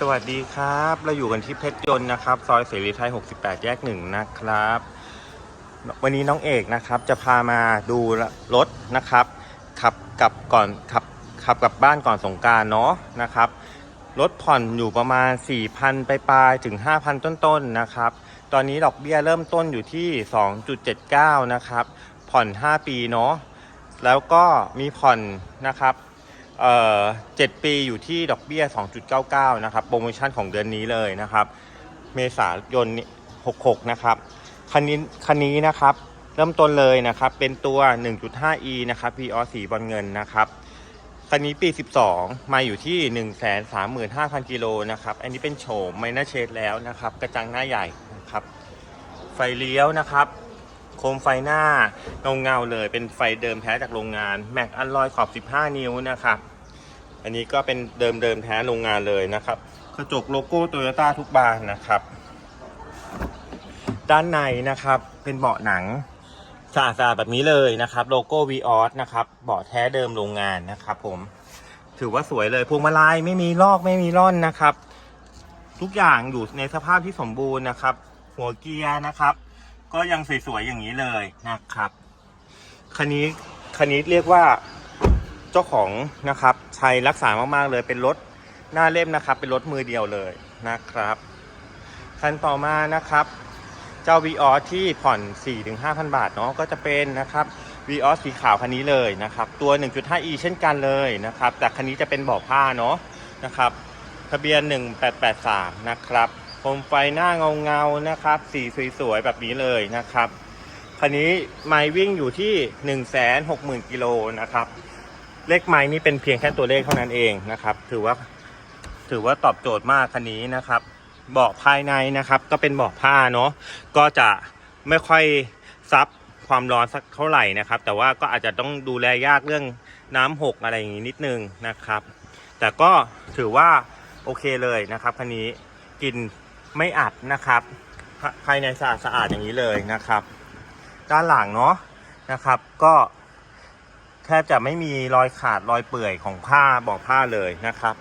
สวัสดีครับ เราอยู่กันที่เพชรยนต์นะครับ ซอยเสรีไทย 68 แยกหนึ่งนะครับ วันนี้น้องเอกนะครับ จะพามาดูรถนะครับ ขับกลับก่อนขับขับกลับบ้านก่อนสงการเนาะนะครับ รถผ่อนอยู่ประมาณ 4,000 ไปปลายถึง 5,000 ต้นๆนะครับ ตอนนี้ดอกเบี้ยเริ่มต้นอยู่ที่ 2.79 นะครับ ผ่อน 5 ปีเนาะแล้วก็มีผ่อนนะครับ เอ่อ7ปีอยู่ที่ดอกเบี้ย 2.99 นะครับ โปรโมชั่นของเดือนนี้เลยนะครับ เมษายน 66 นะครับคันนี้คันนี้นะครับ เริ่มต้นเลยนะครับ เป็นตัว 1.5e นะครับ v อสีบอลเงินนะครับคันนี้ปี 12 มาอยู่ที่ 135,000 กิโลนะครับ อันนี้เป็นโฉมไมนอร์เชดแล้วนะครับ กระจังหน้าใหญ่นะครับ ไฟเลี้ยวนะครับ โคมไฟหน้าเงาเงาๆเลย เป็นไฟเดิมแท้จากโรงงานแม็กอันลอยขอบ 15 นิ้วนะครับอันนี้ก็เป็นเดิมเดิมแท้โรงงานเลยนะครับ กระจกโลโก้โตโยต้าทุกบานนะครับ ด้านในนะครับเป็นเบาะหนังสะอาดๆแบบนี้เลยนะครับโลโก้ v ีออสนะครับเบาะแท้เดิมโรงงานนะครับผมถือว่าสวยเลยพวงมาลัยไม่มีลอกไม่มีร่อนนะครับ ทุกอย่างอยู่ในสภาพที่สมบูรณ์นะครับ หัวเกียร์นะครับ ก็ยังสวยๆอย่างนี้เลยนะครับ คันนี้คันนี้เรียกว่าเจ้าของนะครับใช้รักษามากๆเลยเป็นรถหน้าเล่มนะครับ เป็นรถมือเดียวเลยนะครับ คันต่อมานะครับ เจ้า v ีออที่ผ่อน 4-5,000 บาทเนาะก็จะเป็นนะครับ v ีออสีขาวคันนี้เลยนะครับ ตัว 1.5e เช่นกันเลยนะครับแต่คันนี้จะเป็นบาะผ้าเนาะนะครับ ทะเบียน 1883 นะครับ มไฟหน้าเงาๆนะครับ สีสวยๆแบบนี้เลยนะครับ คันนี้ไมล์วิ่งอยู่ที่ 160,000กิโลนะครับ เลขไมล์นี่เป็นเพียงแค่ตัวเลขเท่านั้นเองนะครับ ถือว่าถือว่าตอบโจทย์มากคันนี้นะครับเบาะภายในนะครับ ก็เป็นเบาะผ้าเนาะก็จะไม่ค่อยซับความร้อนสักเท่าไหร่นะครับ แต่ว่าก็อาจจะต้องดูแลยากเรื่องน้ำหกอะไรอย่างนี้นิดนึงนะครับ แต่ก็ถือว่าโอเคเลยนะครับคันนี้กลิน ไม่อัดนะครับ ภายในสะอาดสะอาดอย่างนี้เลยนะครับ ด้านหลังเนาะนะครับ ก็แทบจะไม่มีรอยขาดรอยเปื่อยของผ้าเบอกผ้าเลยนะครับ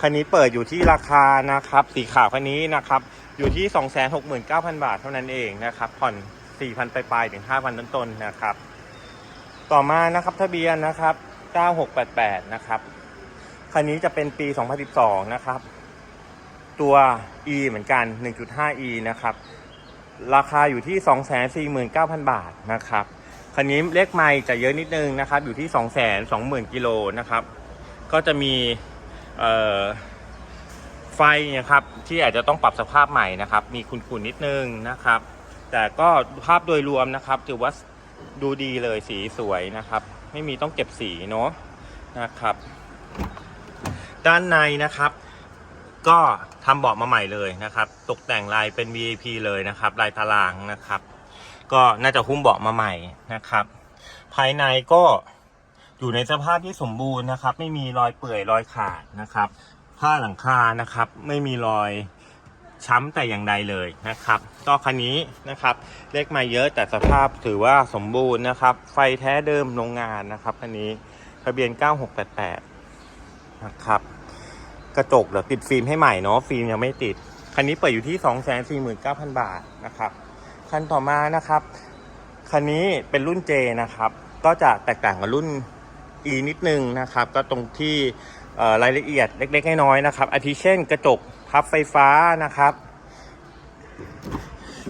คันนี้เปิดอยู่ที่ราคานะครับ สีขาวคันนี้นะครับ อยู่ที่ 269,000 บาทเท่านั้นเองนะครับผ่อน 4,000ปปลายๆถึง 5,000 ต้นๆนะครับ ต่อมานะครับทะเบียนนะครับ 9688 นะครับคันนี้จะเป็นปี 2012 นะครับ ตัว E เหมือนกัน 1.5e นะครับ ราคาอยู่ที่ 249,000 บาทนะครับ คันนี้เลขไมล์จะเยอะนิดนึงนะครับ อยู่ที่ 220,000กิโลนะครับ ก็จะมีไฟนะครับที่อาจจะต้องปรับสภาพใหม่นะครับ มีขุ่นๆนิดนึงนะครับ แต่ก็ภาพโดยรวมนะครับถือว่าดูดีเลยสีสวยนะครับ ไม่มีต้องเก็บสีเนาะนะครับ ด้านในนะครับ ก็ทำเบาะมาใหม่เลยนะครับ ตกแต่งลายเป็น VIP เลยนะครับลายตารางนะครับ ก็น่าจะหุ้มเบาะมาใหม่นะครับ ภายในก็อยู่ในสภาพที่สมบูรณ์นะครับ ไม่มีรอยเปื่อยรอยขาดนะครับ ผ้าหลังคานะครับ ไม่มีรอยช้ำแต่อย่างใดเลยนะครับ ก็คันนี้นะครับ เลขมาเยอะแต่สภาพถือว่าสมบูรณ์นะครับ ไฟแท้เดิมโรงงานนะครับคันนี้ทะเบียน 9688 นะครับ กระจกเดี๋ยวติดฟิล์มให้ใหม่เนาะฟิล์มยังไม่ติด คันนี้เปิดอยู่ที่ 249,000 บาทนะครับคันต่อมานะครับ คันนี้เป็นรุ่น J นะครับ ก็จะแตกต่างกับรุ่น E นิดนึงนะครับ ก็ตรงที่รายละเอียดเล็กๆน้อยๆนะครับ อาทิเช่น กระจกพับไฟฟ้านะครับ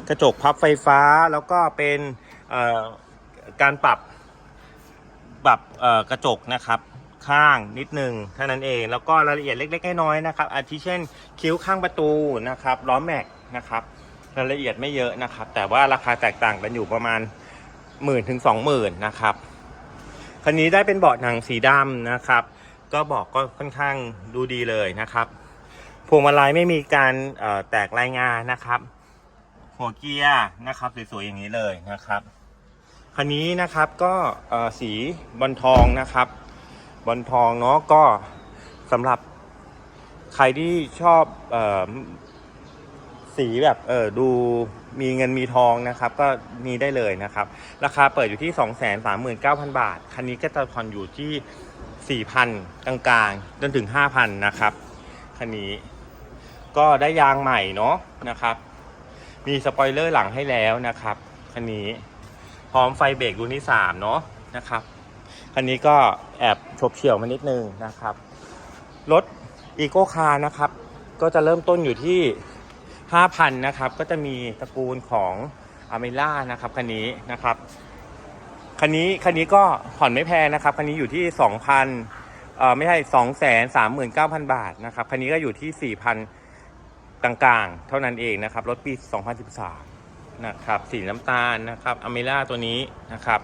กระจกพับไฟฟ้าแล้วก็เป็นการปรับปรับกระจกนะครับ ข้างนิดนึงเท่านั้นเอง แล้วก็รายละเอียดเล็กๆน้อยๆนะครับ อาทิเช่นคิ้วข้างประตูนะครับล้อแม็กนะครับรายละเอียดไม่เยอะนะครับ แต่ว่าราคาแตกต่างกันอยู่ประมาณหมื่นถึงสองหมื่นนะครับคันนี้ได้เป็นเบาะหนังสีดำนะครับ ก็เบอกก็ค่อนข้างดูดีเลยนะครับพวงมาลัยไม่มีการแตกรายงานนะครับหัวเกียร์นะครับสวยๆอย่างนี้เลยนะครับคันนี้นะครับก็สีบอลทองนะครับ บอลทองเนาะก็สำหรับใครที่ชอบออสีแบบเออดูมีเงินมีทองนะครับ ก็มีได้เลยนะครับ ราคาเปิดอยู่ที่ 239,000 บาท คันนี้ก็จะผ่อนอยู่ที่ 4,000 กลางๆ จนถึง 5,000 นะครับ คันนี้ก็ได้ยางใหม่เนาะนะครับ มีสปอยเลอร์หลังให้แล้วนะครับ คันนี้พร้อมไฟเบรกรุ่นที่สามเนาะนะครับ คันนี้ก็แอบ ฉบเฉี่ยวมานิดนึงนะครับ รถอีโก้คาร์นะครับ ก็จะเริ่มต้นอยู่ที่ 5,000 นะครับ ก็จะมีตระกูลของอเมล่านะครับคันนี้นะครับคันนี้คันนี้ก็ผ่อนไม่แพงนะครับคันนี้อยู่ที่ 2,000เอ่อไม่ใช่239,000 บาทนะครับคันนี้ก็อยู่ที่ 4,000กลางๆ เท่านั้นเองนะครับรถปี 2013 นะครับสีน้ำตาลนะครับอเมล่าตัวนี้นะครับ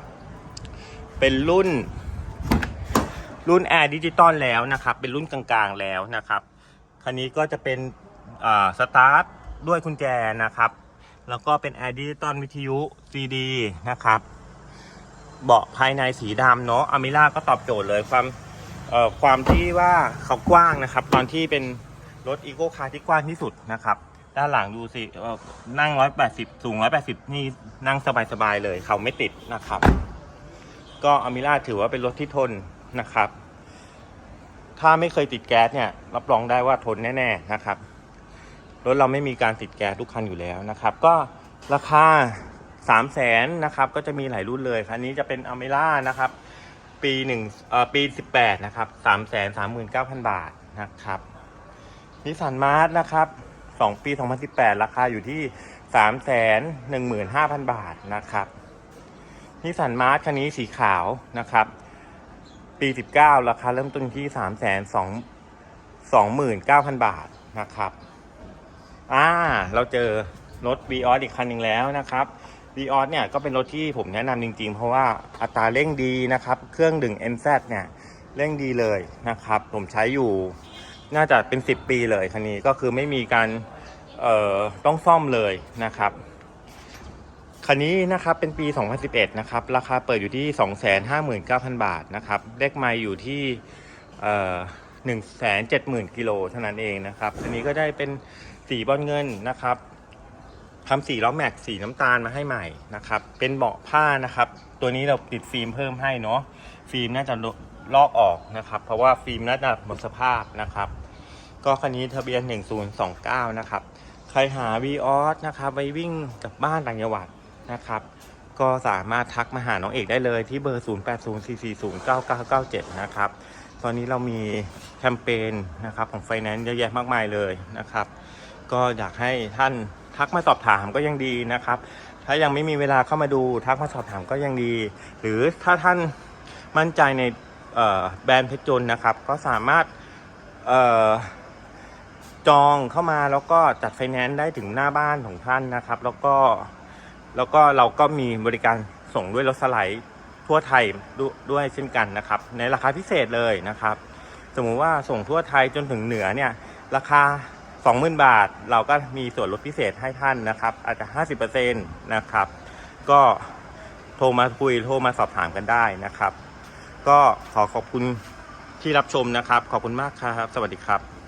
เป็นรุ่น รุ่นแอร์ดิจิตอลแล้วนะครับ เป็นรุ่นกลางๆแล้วนะครับ คันนี้ก็จะเป็นสตาร์ทด้วยกุญแจนะครับ แล้วก็เป็นแอร์ดิจิตอลวิทยุ CD นะครับ เบาะภายในสีดำเนาะอามิล่าก็ตอบโจทย์เลยความความที่ว่าเขากว้างนะครับ ตอนที่เป็นรถอีโก้คาร์ที่กว้างที่สุดนะครับ ด้านหลังดูสิเอ่อนั่ง 180 สูง 180 นี่นั่งสบายๆเลย เขาไม่ติดนะครับ ก็อามิล่าถือว่าเป็นรถที่ทน นะครับ ถ้าไม่เคยติดแก๊สเนี่ย รับรองได้ว่าทนแน่ๆนะครับ รถเราไม่มีการติดแก๊สทุกคันอยู่แล้วนะครับ ก็ราคา3 0 0แสนนะครับก็จะมีหลายรุ่นเลยคันนี้จะเป็นอเมร่านะครับ ปีหนึ่งเอ่อปี18นะครับ3 3 9 0 0 0บาทนะครับนิสสันมาร์นะครับ2ปี2018ราคาอยู่ที่3 1 5 0 0 0บาทนะครับนิสสันมาร์คันนี้สีขาวนะครับ ปี 19 ราคาเริ่มต้นที่ 3 2 29,000 บาทนะครับ อ่า เราเจอรถ v ีออสอีกคันหนึ่งแล้วนะครับ v ีออสเนี่ยก็เป็นรถที่ผมแนะนำจริง ๆ เพราะว่าอัตราเร่งดีนะครับ เครื่องดึง MZ เนี่ย เร่งดีเลยนะครับ ผมใช้อยู่น่าจะเป็น 10 ปีเลยคันนี้ก็คือไม่มีการ เอ่อ ต้องซ่อมเลยนะครับ คันนี้นะครับเป็นปี 2011 นะครับ ราคาเปิดอยู่ที่ 259,000 บาทนะครับเลขไมล์อยู่ที่เอ่อ170,000กิโลเท่านั้นเองนะครับอันนี้ก็ได้เป็นสีบอลเงินนะครับทำสีล้อแม็กสีน้ำตาลมาให้ใหม่นะครับ เป็นเบาะผ้านะครับ ตัวนี้เราติดฟิล์มเพิ่มให้เนาะฟิล์มน่าจะลอกออกนะครับ เพราะว่าฟิล์มน่าจะหมดสภาพนะครับ ก็คันนี้ทะเบียน 1029 นะครับ ใครหา v ีออสนะครับไปวิ่งกับบ้านต่างจังหวัด นะครับ ก็สามารถทักมาหาน้องเอกได้เลยที่เบอร์ 0804409997 นะครับ ตอนนี้เรามีแคมเปญนะครับของไฟแนนซ์เยอะแยะมากมายเลยนะครับ ก็อยากให้ท่านทักมาสอบถามก็ยังดีนะครับ ถ้ายังไม่มีเวลาเข้ามาดูทักมาสอบถามก็ยังดี หรือถ้าท่านมั่นใจในแบรนด์เพชรจนนะครับ ก็สามารถจองเข้ามาแล้วก็จัดไฟแนนซ์ได้ถึงหน้าบ้านของท่านนะครับ แล้วก็ แล้วก็เราก็มีบริการส่งด้วยรถสไลด์ทั่วไทยดด้วยเช่นกันนะครับ ในราคาพิเศษเลยนะครับ สมมุติว่าส่งทั่วไทยจนถึงเหนือเนี่ยราคา 20,000 บาท เราก็มีส่วนลดพิเศษให้ท่านนะครับ อาจจะ 50%นะครับ ก็โทรมาคุยโทรมาสอบถามกันได้นะครับ ก็ขอขอบคุณที่รับชมนะครับ ขอบคุณมากครับ สวัสดีครับ